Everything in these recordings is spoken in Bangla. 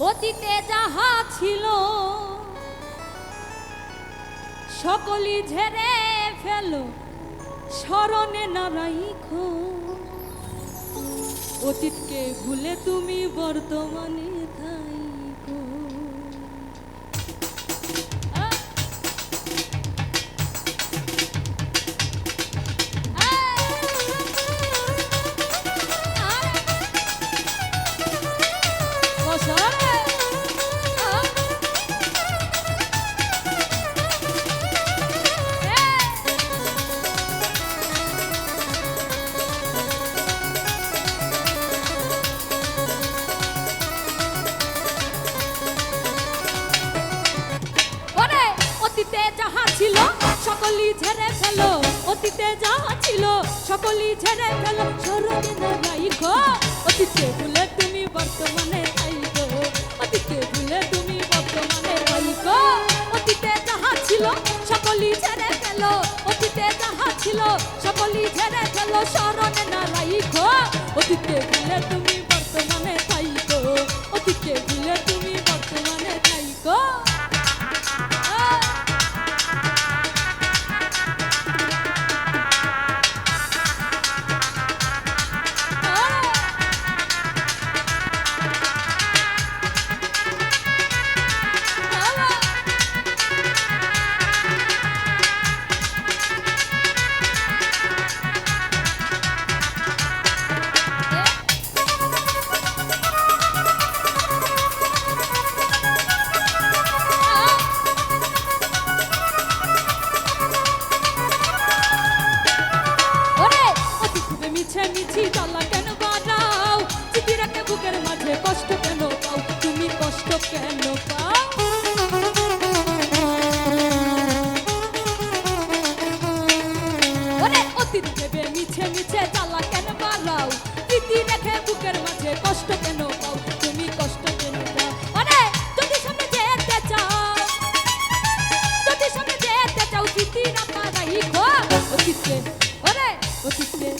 অতীতে যাহা ছিল সকলি ঝেড়ে ফেল। স্মরণে নারাইখ অতীতকে ভুলে তুমি বর্তমানে সকলই ঝেড়ে ফেলো, অতীতে যাহা ছিল সকলই ঝেড়ে ফেলো স্মরণে না রাইখো অতীতে ভুলে তুমি বর্তমানে আইকো অতীতে ভুলে তুমি বর্তমানে আইকো অতীতে যাহা ছিল সকলই ঝেড়ে ফেলো, অতীতে যাহা ছিল সকলই ঝেড়ে ফেলো স্মরণে না রাইখো অতীতে ভুলে তুমি বর্তমানে মিছে গলা কেন বাড়াও চিঠি রাখে বুকের মাঝে কষ্ট কেন পাও? তুমি কষ্ট কেন পাও? অতি ভেবে মিছে মিছে জ্বালা কেন বাড়াও চিঠি রেখে বুকের মাঝে কষ্ট তুমি কষ্ট কেন পাও? ওরে, যদি সামনে যেতে চাও, যদি সামনে যেতে চাও, চিঠি রাখা রাখো ওরে অতীতে ওরে, অতীতে।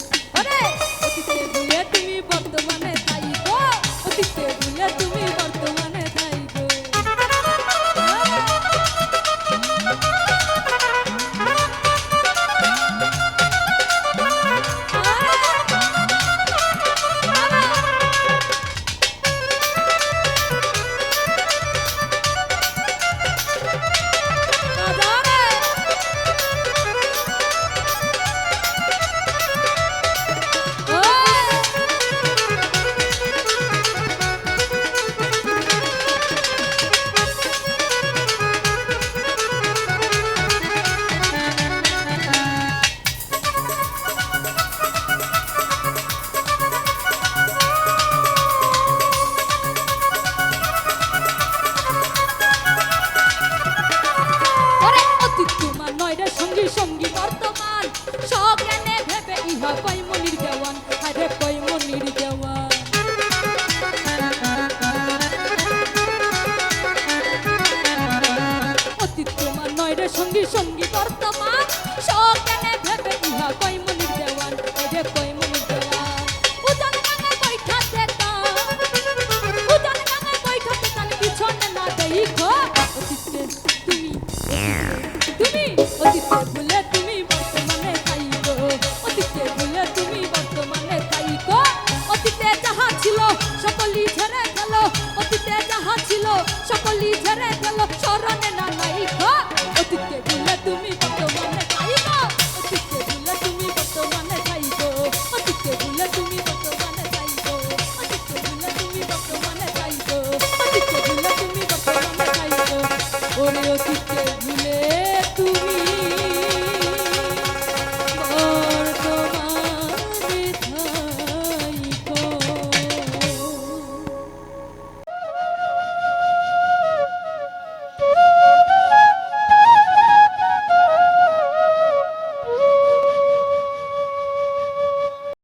সঙ্গী সঙ্গী বর্তমান। সজ্ঞানে ভেবে ইহা কই মনির দেওয়ান। আরে কই মনির দেওয়ান। অতীত তোমার নয় রে সঙ্গী সঙ্গী বর্তমান। সজ্ঞানে ভেবে ইহা কই মনির দেওয়ান। আরে কই মনির দেওয়ান। উজান গাঙে বৈঠাতে তান। উজান গাঙে বৈঠাতে তান, পিছনে না দেখো। অতীতে তুমি তুমি ঝেড়ে গেল